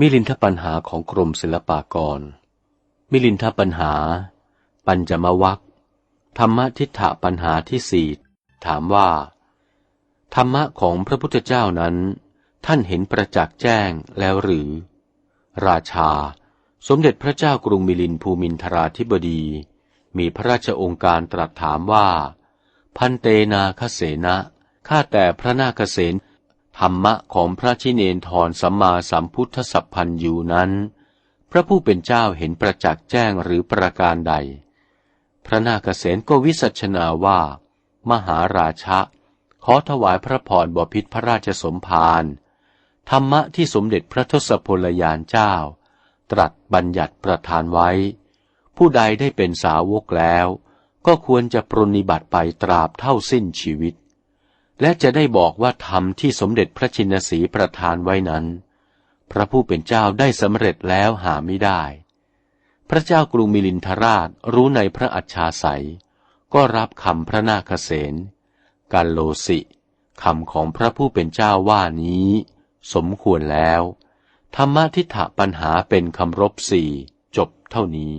มิลินทปัญหาของกรมศิลปากร มิลินทปัญหา ปัญจมวัคธรรมทิฏฐปัญหาที่สี่ถามว่า ธรรมะของพระพุทธเจ้านั้น ท่านเห็นประจักษ์แจ้งแล้วหรือ ราชา สมเด็จพระเจ้ากรุงมิลินภูมินทราธิบดี มีพระราชองค์การตรัสถามว่า พันเตนาคเสนะข้าแต่พระนาคเสน ธรรมะของพระชิเนนทรสัมมาสัมพุทธสัพพันยูนั้น พระผู้เป็นเจ้าเห็นประจักษ์แจ้งหรือประการใด พระนาคเษนก็วิสัชนาว่า มหาราชะ ขอถวายพระพรบพิษพระราชสมภารธรรมะที่สมเด็จพระทศพลยานเจ้า ตรัสบัญญัติประทานไว้ ผู้ใดได้เป็นสาวกแล้ว ก็ควรจะปรนิบัติไปตราบเท่าสิ้นชีวิต และจะได้บอกว่าธรรมที่สมเด็จพระชินสีประทานไว้นั้น พระผู้เป็นเจ้าได้สำเร็จแล้วหาไม่ได้ พระเจ้ากรุงมิลินทราชรู้ในพระอัจฉาสัย ก็รับคำพระนาคเษนกาโลสิคำของพระผู้เป็นเจ้าว่านี้ สมควรแล้ว ธรรมทิฏฐปัญหาเป็นคำรบสี่จบเท่านี้